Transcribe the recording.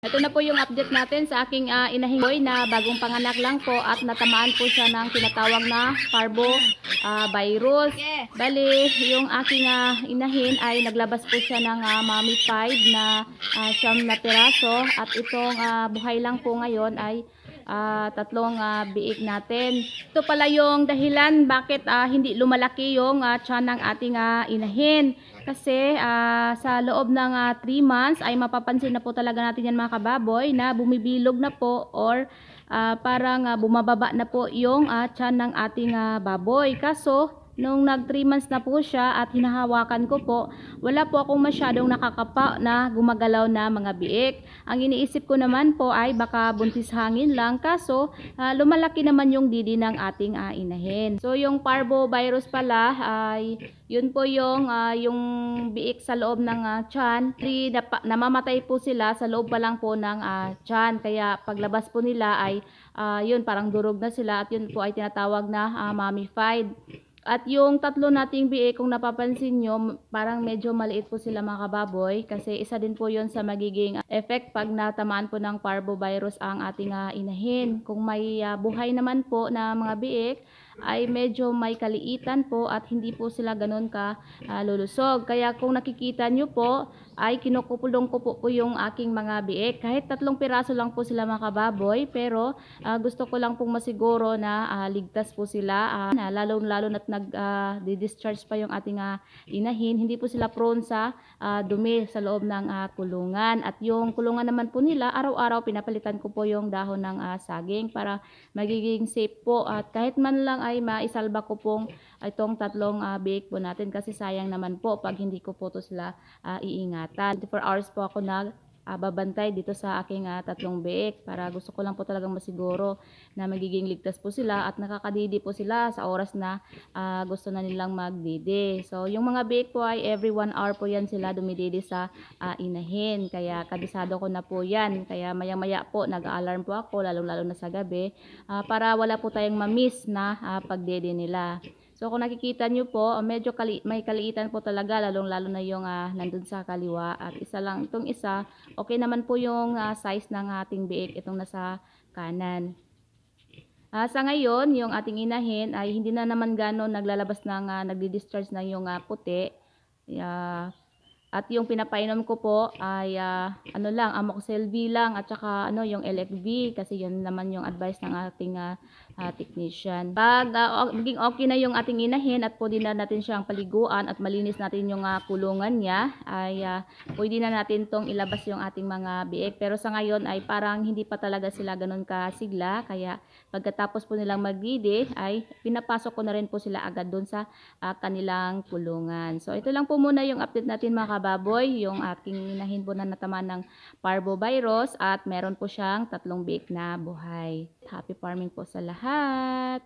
Ito na po yung update natin sa aking uh, inahing boy na bagong panganak lang po at natamaan po siya ng tinatawag na parvo ah, virus. Bali, yung aking ah, inahin ay naglabas po siya ng uh, mommy five na ah, siyam na piraso at itong ah, buhay lang po ngayon ay ah, tatlong ah, biik natin. Ito pala yung dahilan bakit ah, hindi lumalaki yung ah, tiyan ng ating ah, inahin. Kasi ah, sa loob ng 3 months ay mapapansin na po talaga natin yan mga kababoy na bumibilog na po or ah, parang ah, bumababa na po yung ah, tiyan ng ating ah, baboy. Kaso nung nag 3 months na po siya at hinahawakan ko po, wala po akong masyadong nakakapa na gumagalaw na mga biik. Ang iniisip ko naman po ay baka buntis hangin lang kaso ah, lumalaki naman yung didi ng ating ah, inahin. So yung parvovirus pala ay yun po yung ah, yung biik sa loob ng ah, tiyan. Di, napa- namamatay po sila sa loob pa lang po ng ah, tiyan. Kaya paglabas po nila ay ah, yun parang durog na sila at yun po ay tinatawag na ah, mummified. At yung tatlo nating biik, kung napapansin nyo, parang medyo maliit po sila mga kababoy kasi isa din po yon sa magiging effect pag natamaan po ng parvovirus ang ating ah, inahin. Kung may ah, buhay naman po na mga biik, ay medyo may kaliitan po at hindi po sila ganun ka ah, lulusog. Kaya kung nakikita nyo po, ay kinukupulong ko po, po yung aking mga biik. Kahit tatlong piraso lang po sila mga kababoy, pero ah, gusto ko lang pong masiguro na ah, ligtas po sila. ah, na lalo-lalo na't nag-discharge pa yung ating ah, inahin. Hindi po sila prone sa ah, dumi sa loob ng ah, kulungan. At yung kulungan naman po nila, araw-araw pinapalitan ko po yung dahon ng ah, saging para magiging safe po. At kahit man lang ay maisalba ko pong itong tatlong uh, bake po natin kasi sayang naman po pag hindi ko po to sila ah, iingatan. 24 hours po ako nag ah, babantay dito sa aking ah, tatlong bake para gusto ko lang po talagang masiguro na magiging ligtas po sila at nakakadidi po sila sa oras na ah, gusto na nilang magdidi. So yung mga bake po ay every 1 hour po yan sila dumididi sa ah, inahin. Kaya kabisado ko na po yan. Kaya maya-maya po nag-alarm po ako lalong-lalo na sa gabi ah, para wala po tayong ma-miss na ah, pagdidi nila. So kung nakikita nyo po, ah, medyo kali may kaliitan po talaga, lalong-lalo na yung ah, nandun sa kaliwa. At isa lang, itong isa, okay naman po yung ah, size ng ating biik, itong nasa kanan. Ah, sa ngayon, yung ating inahin ay hindi na naman gano'n naglalabas ng, uh, nagdi-discharge ng yung ah, puti. Ah, at yung pinapainom ko po ay ah, ano lang, amoxicillin lang at saka ano yung LFB kasi yun naman yung advice ng ating ah, ah, technician. Pag ah, o- maging okay na yung ating inahin at pwede na natin siyang paliguan at malinis natin yung ah, kulungan niya, ay ah, pwede na natin tong ilabas yung ating mga biik. Pero sa ngayon ay parang hindi pa talaga sila ganun kasigla. Kaya pagkatapos po nilang magdidi ay pinapasok ko na rin po sila agad doon sa ah, kanilang kulungan. So ito lang po muna yung update natin mga kababoy, yung aking inahin po na natamaan ng parvovirus at meron po siyang tatlong biik na buhay. Happy farming po sa lahat!